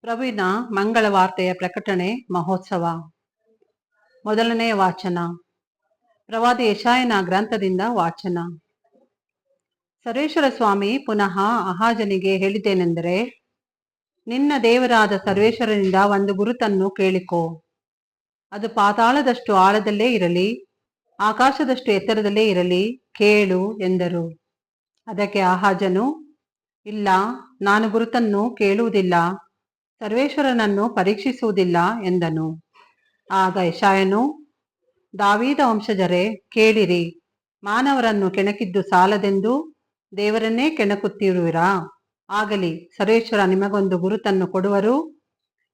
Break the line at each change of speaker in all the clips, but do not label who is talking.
ಪ್ರಭುವಿನ ಮಂಗಳ ವಾರ್ತೆಯ ಪ್ರಕಟಣೆ, ಮಹೋತ್ಸವ. ಮೊದಲನೇ ವಾಚನ. ಪ್ರವಾದಿ ಯಶಾಯನ ಗ್ರಂಥದಿಂದ ವಾಚನ. ಸರ್ವೇಶ್ವರ ಸ್ವಾಮಿ, ಪುನಃ ಅಹಾಜನಿಗೆ ಹೇಳಿದ್ದೇನೆಂದರೆ, ನಿನ್ನ ದೇವರಾದ ಸರ್ವೇಶ್ವರನಿಂದ ಒಂದು ಗುರುತನ್ನು ಕೇಳಿಕೋ. ಅದು ಪಾತಾಳದಷ್ಟು ಆಳದಲ್ಲೇ ಇರಲಿ, ಆಕಾಶದಷ್ಟು ಎತ್ತರದಲ್ಲೇ ಇರಲಿ, ಕೇಳು ಎಂದರು. ಅದಕ್ಕೆ ಆಹಾಜನು ಇಲ್ಲ, ನಾನು ಗುರುತನ್ನು ಕೇಳುವುದಿಲ್ಲ. ಸರ್ವೇಶ್ವರನನ್ನು ಪರೀಕ್ಷಿಸುವುದಿಲ್ಲ ಎಂದನು. ಆಗ ಯಶಾಯನು, ದಾವೀದ ವಂಶಜರೇ, ಕೇಳಿರಿ. ಮಾನವರನ್ನು ಕೆಣಕಿದ್ದು ಸಾಲದೆಂದು? ದೇವರನ್ನೇ ಕೆಣಕುತ್ತಿರುವಿರಾ? ಆಗಲಿ, ಸರ್ವೇಶ್ವರ ನಿಮಗೊಂದು ಗುರುತನ್ನು ಕೊಡುವರು.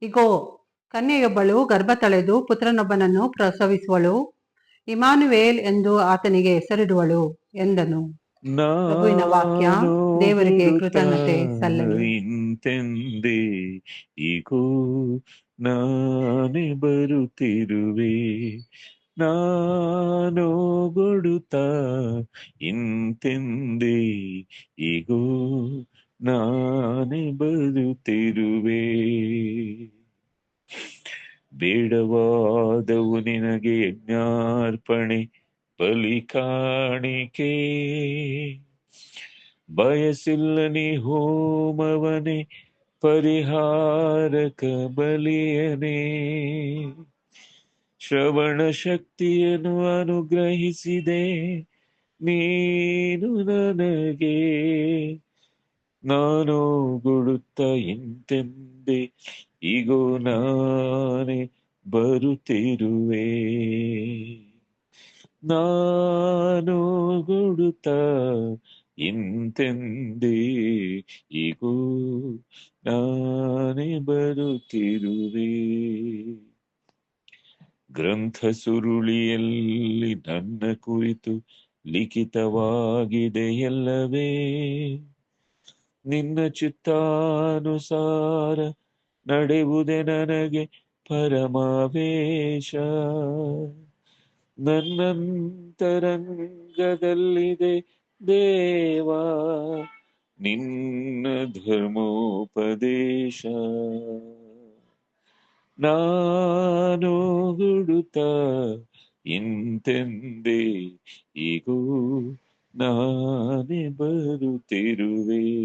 ಇಗೋ, ಕನ್ಯೆಯೊಬ್ಬಳು ಗರ್ಭ ತಳೆದು ಪುತ್ರನೊಬ್ಬನನ್ನು ಪ್ರಸವಿಸುವಳು. ಇಮಾನುವೇಲ್ ಎಂದು ಆತನಿಗೆ ಹೆಸರಿಡುವಳು, ಎಂದನು. ಪ್ರಭುವಿನ ವಾಕ್ಯ ದೇವರಿಗೆ ಕೃತಜ್ಞತೆ ಸಲ್ಲಲಿ.
ಈಗೂ ನಾನೇ ಬರುತ್ತಿರುವೆ. ನಾನು ಗೊಡುತ್ತ, ಇಂತೆಂದೆ, ಈಗೋ ನಾನೇ ಬರುತ್ತಿರುವೆ. ಬೇಡವಾದವು ನಿನಗೆ ಯಜ್ಞಾರ್ಪಣೆ ಬಲಿ ಕಾಣಿಕೆ ಬಯಸಿಲ್ಲ ನೀ ಹೋಮವನೇ, ಪರಿಹಾರಕ ಬಲಿಯನೇ. ಶ್ರವಣ ಶಕ್ತಿಯನ್ನು ಅನುಗ್ರಹಿಸಿದೆ ನೀನು ನನಗೆ. ನಾನು ಗುಡುತ್ತ ಇಂತೆಂದೆ ಈಗೋ ನಾನೇ ಬರುತ್ತಿರುವೆ. ನಾನು ಗುಡುತ ಇಂತೆಂದೇ ಇಗೋ, ನಾನೇ ಬರುತ್ತಿರುವೆ. ಗ್ರಂಥ ಸುರುಳಿಯಲ್ಲಿ ನನ್ನ ಕುರಿತು ಲಿಖಿತವಾಗಿದೆಯಲ್ಲವೇ? ನಿನ್ನ ಚಿತ್ತಾನುಸಾರ ನಡೆಯುವುದೇ ನನಗೆ ಪರಮಾವೇಶ. ನನ್ನಂತರಂಗದಲ್ಲಿದೆ ದೇವಾ, ನಿನ್ನ ಧರ್ಮೋಪದೇಶ. ನಾನು ಹುಡುತ ಇಂತೆಂದೆ, ಈಗೂ ನಾನೇ ಬರುತ್ತಿರುವೆ.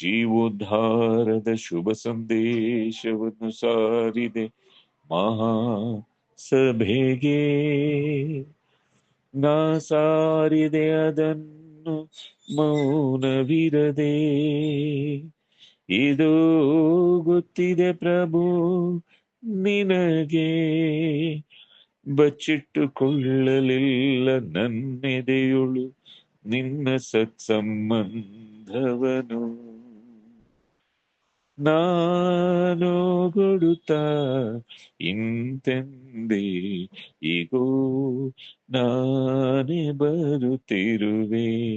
ಜೀವೋದ್ಧಾರದ ಶುಭ ಸಂದೇಶವನ್ನು ಸಾರಿದೆ ಮಹಾ ಸಭೆಗೆ ನಾ ಸಾರಿದೆ ಅದನ್ನು ಮೌನವಿರದೆ. ಇದು ಗೊತ್ತಿದೆ ಪ್ರಭು ನಿನಗೆ ಬಚ್ಚಿಟ್ಟುಕೊಳ್ಳಲಿಲ್ಲ ನನ್ನೆದೆಯುಳು ನಿನ್ನ ಸತ್ಸಂಬಂಧವನು. ನಾನು ಗುಡುತ ಇಂತೆಂದೆ ಈಗೋ ನಾನೇ ಬರುತ್ತಿರುವೆ.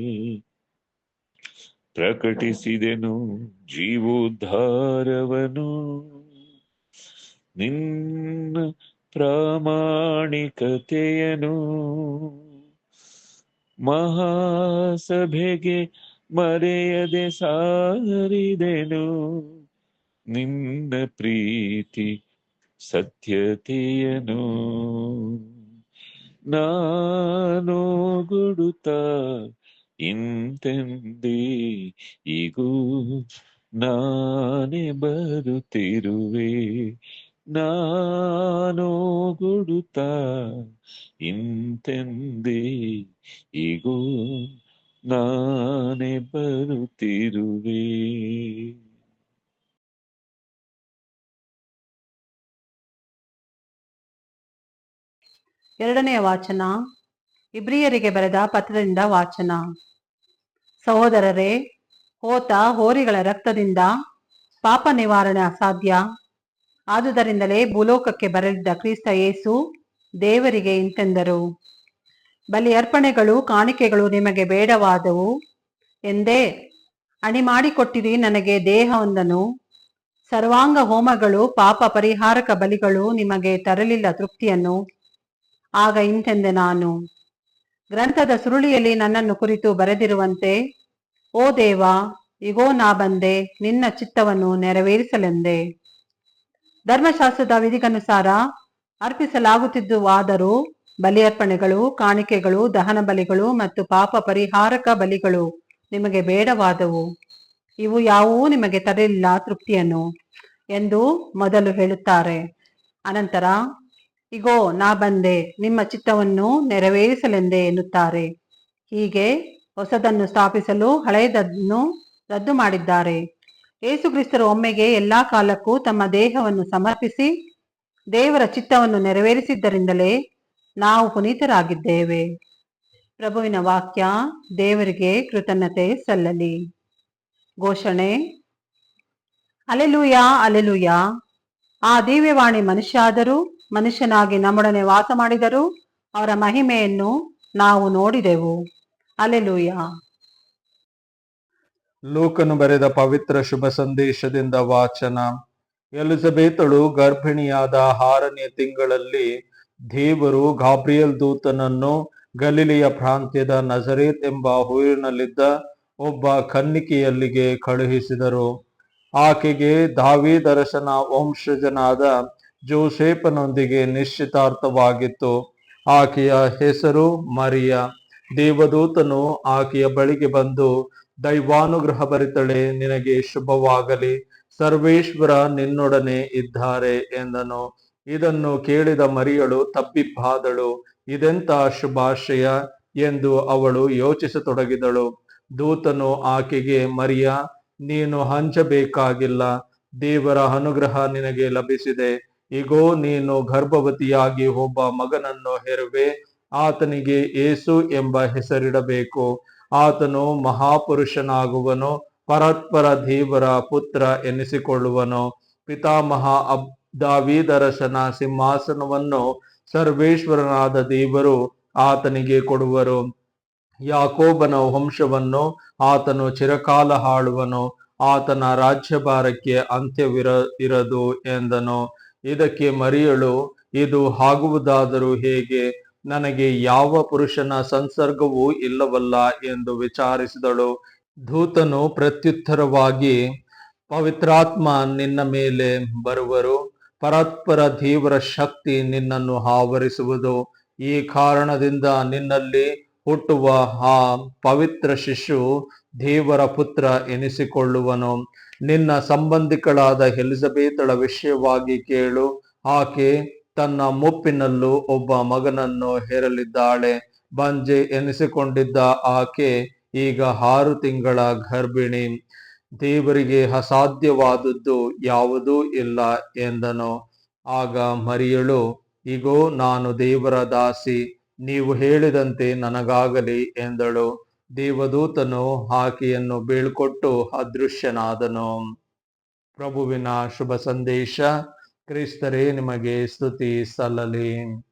ಪ್ರಕಟಿಸಿದೆನು ಜೀವೋದ್ಧಾರವನು. ನಿನ್ನ ಪ್ರಾಮಾಣಿಕತೆಯನು. ಮಹಾಸಭೆಗೆ ಮರೆಯದೆ ಸಾರಿದೆನು. ನಿನ್ನ ಪ್ರೀತಿ ಸತ್ಯತೆಯನು ನಾನು ಇಂತೆಂದಿ ಈಗೂ ನಾನೇ ಬರುತ್ತಿರುವೆ ನಾನು ಗುಡುತ್ತ ಇಂತೆಂದೆ ಈಗೂ ನಾನೇ ಬರುತ್ತಿರುವೆ
ಎರಡನೆಯ ವಾಚನ. ಇಬ್ರಿಯರಿಗೆ ಬರೆದ ಪತ್ರದಿಂದ ವಾಚನ. ಸಹೋದರರೇ, ಹೋತ ಹೋರಿಗಳ ರಕ್ತದಿಂದ ಪಾಪ ನಿವಾರಣೆ ಅಸಾಧ್ಯ. ಆದುದರಿಂದಲೇ ಭೂಲೋಕಕ್ಕೆ ಬರಲಿದ್ದ ಕ್ರಿಸ್ತ ಯೇಸು ದೇವರಿಗೆ ಇಂತೆಂದರು, ಬಲಿ ಅರ್ಪಣೆಗಳು, ಕಾಣಿಕೆಗಳು ನಿಮಗೆ ಬೇಡವಾದವು. ಎಂದೇ ಅಣಿ ಮಾಡಿಕೊಟ್ಟಿರಿ ನನಗೆ ದೇಹವೊಂದನು. ಸರ್ವಾಂಗ ಹೋಮಗಳು ಪಾಪ ಪರಿಹಾರಕ ಬಲಿಗಳು ನಿಮಗೆ ತರಲಿಲ್ಲ ತೃಪ್ತಿಯನ್ನು. ಆಗ ಇಂತೆಂದೆ ನಾನು. ಗ್ರಂಥದ ಸುರುಳಿಯಲ್ಲಿ ನನ್ನನ್ನು ಕುರಿತು ಬರೆದಿರುವಂತೆ, ಓ ದೇವ, ಇಗೋ ನಾ ಬಂದೆ, ನಿನ್ನ ಚಿತ್ತವನ್ನು ನೆರವೇರಿಸಲೆಂದೆ. ಧರ್ಮಶಾಸ್ತ್ರದ ವಿಧಿಗನುಸಾರ ಅರ್ಪಿಸಲಾಗುತ್ತಿದ್ದುವಾದರೂ ಬಲಿಯರ್ಪಣೆಗಳು, ಕಾಣಿಕೆಗಳು, ದಹನ ಬಲಿಗಳು ಮತ್ತು ಪಾಪ ಪರಿಹಾರಕ ಬಲಿಗಳು ನಿಮಗೆ ಬೇಡವಾದವು. ಇವು ಯಾವುವೂ ನಿಮಗೆ ತರಲಿಲ್ಲ ತೃಪ್ತಿಯನ್ನು ಎಂದು ಮೊದಲು ಹೇಳುತ್ತಾರೆ. ಅನಂತರ ಇಗೋ, ನಾ ಬಂದೆ, ನಿಮ್ಮ ಚಿತ್ತವನ್ನು ನೆರವೇರಿಸಲೆಂದೆ ಎನ್ನುತ್ತಾರೆ. ಹೀಗೆ ಹೊಸದನ್ನು ಸ್ಥಾಪಿಸಲು ಹಳೆಯದನ್ನು ರದ್ದು ಮಾಡಿದ್ದಾರೆ. ಯೇಸುಕ್ರಿಸ್ತರು ಒಮ್ಮೆಗೆ ಎಲ್ಲಾ ಕಾಲಕ್ಕೂ ತಮ್ಮ ದೇಹವನ್ನು ಸಮರ್ಪಿಸಿ ದೇವರ ಚಿತ್ತವನ್ನು ನೆರವೇರಿಸಿದ್ದರಿಂದಲೇ ನಾವು ಪುನೀತರಾಗಿದ್ದೇವೆ. ಪ್ರಭುವಿನ ವಾಕ್ಯ, ದೇವರಿಗೆ ಕೃತಜ್ಞತೆ ಸಲ್ಲಲಿ. ಘೋಷಣೆ, ಅಲೆಲುಯ ಅಲೆಲುಯ, ಆ ದಿವ್ಯವಾಣಿ ಮನುಷ್ಯ ಆದರೂ ಮನುಷ್ಯನಾಗಿ ನಮ್ಮೊಡನೆ ವಾಸ ಮಾಡಿದರೂ ಅವರ ಮಹಿಮೆಯನ್ನು ನಾವು ನೋಡಿದೆವು. ಅಲೆಲೂಯ
ಲೂಕನು ಬರೆದ ಪವಿತ್ರ ಶುಭ ಸಂದೇಶದಿಂದ ವಾಚನ. ಎಲಿಜಬೆತಳು ಗರ್ಭಿಣಿಯಾದ ಆರನೇ ತಿಂಗಳಲ್ಲಿ ದೇವರು ಗಾಬ್ರಿಯಲ್ ದೂತನನ್ನು ಗಲೀಲಿಯ ಪ್ರಾಂತ್ಯದ ನಜರೇತ್ ಎಂಬ ಊರಿನಲ್ಲಿದ್ದ ಒಬ್ಬ ಕನ್ನಿಕೆಯಲ್ಲಿಗೆ ಕಳುಹಿಸಿದರು. ಆಕೆಗೆ ದಾವಿದರಸನ ವಂಶಜನಾದ ಜೋಸೇಫನೊಂದಿಗೆ ನಿಶ್ಚಿತಾರ್ಥವಾಗಿತ್ತು. ಆಕೆಯ ಹೆಸರು ಮರಿಯ. ದೇವದೂತನು ಆಕೆಯ ಬಳಿಗೆ ಬಂದು, ದೈವಾನುಗ್ರಹ ಬರಿತಳೆ ನಿನಗೆ ಶುಭವಾಗಲಿ. ಸರ್ವೇಶ್ವರ ನಿನ್ನೊಡನೆ ಇದ್ದಾರೆ ಎಂದನು. ಇದನ್ನು ಕೇಳಿದ ಮರಿಯಳು ತಬ್ಬಿಬ್ಬಾದಳು ಇದೆಂತ ಶುಭಾಶಯ? ಎಂದು ಅವಳು ಯೋಚಿಸತೊಡಗಿದಳು. ದೂತನು ಆಕೆಗೆ, ಮರಿಯ, ನೀನು ಹಂಚಬೇಕಾಗಿಲ್ಲ. ದೇವರ ಅನುಗ್ರಹ ನಿನಗೆ ಲಭಿಸಿದೆ. ಇಗೋ, ನೀನು ಗರ್ಭವತಿಯಾಗಿ ಒಬ್ಬ ಮಗನನ್ನು ಹೆರುವೆ, ಆತನಿಗೆ ಏಸು ಎಂಬ ಹೆಸರಿಡಬೇಕು. ಆತನು ಮಹಾಪುರುಷನಾಗುವನು ಪರತ್ಪರ ದೇವರ ಪುತ್ರ ಎನಿಸಿಕೊಳ್ಳುವನು. ಪಿತಾಮಹ ಅಬ್ ದಾವೀದರಸನ ಸಿಂಹಾಸನವನ್ನು ಸರ್ವೇಶ್ವರನಾದ ದೇವರು ಆತನಿಗೆ ಕೊಡುವರು. ಯಾಕೋಬನ ವಂಶವನ್ನು ಆತನು ಚಿರಕಾಲ ಹಾಳುವನು, ಆತನ ರಾಜ್ಯಭಾರಕ್ಕೆ ಅಂತ್ಯವಿರ, ಇರದು ಎಂದನು. ಇದಕ್ಕೆ ಮರಿಯಳು, ಇದು ಆಗುವುದಾದರೂ ಹೇಗೆ? ನನಗೆ ಯಾವ ಪುರುಷನ ಸಂಸರ್ಗವೂ ಇಲ್ಲವಲ್ಲ ಎಂದು ವಿಚಾರಿಸಿದಳು. ಧೂತನು ಪ್ರತ್ಯುತ್ತರವಾಗಿ, ಪವಿತ್ರಾತ್ಮ ನಿನ್ನ ಮೇಲೆ ಬರುವರು. ಪರಸ್ಪರ ತೀವ್ರ ಶಕ್ತಿ ನಿನ್ನನ್ನು ಆವರಿಸುವುದು. ಈ ಕಾರಣದಿಂದ ನಿನ್ನಲ್ಲಿ ಹುಟ್ಟುವ ಆ ಪವಿತ್ರ ಶಿಶು ದೇವರ ಪುತ್ರ ಎನಿಸಿಕೊಳ್ಳುವನು. ನಿನ್ನ ಸಂಬಂಧಿಕಳಾದ ಎಲಿಜಬೇತಳ ವಿಷಯವಾಗಿ ಕೇಳು. ಆಕೆ ತನ್ನ ಮುಪ್ಪಿನಲ್ಲೂ ಒಬ್ಬ ಮಗನನ್ನು ಹೆರಲಿದ್ದಾಳೆ. ಬಂಜೆ ಎನಿಸಿಕೊಂಡಿದ್ದ ಆಕೆ ಈಗ ಆರು ತಿಂಗಳ ಗರ್ಭಿಣಿ. ದೇವರಿಗೆ ಅಸಾಧ್ಯವಾದದ್ದು ಯಾವುದೂ ಇಲ್ಲ ಎಂದನು. ಆಗ ಮರಿಯಳು, ಇಗೋ, ನಾನು ದೇವರ ದಾಸಿ, ನೀವು ಹೇಳಿದಂತೆ ನನಗಾಗಲಿ ಎಂದಳು. ದೇವದೂತನು ಆಕೆಯನ್ನು ಬೀಳ್ಕೊಟ್ಟು ಅದೃಶ್ಯನಾದನು. ಪ್ರಭುವಿನ ಶುಭ ಸಂದೇಶ ಕ್ರಿಸ್ತರೇ ನಿಮಗೆ ಸ್ತುತಿ ಸಲ್ಲಲಿ.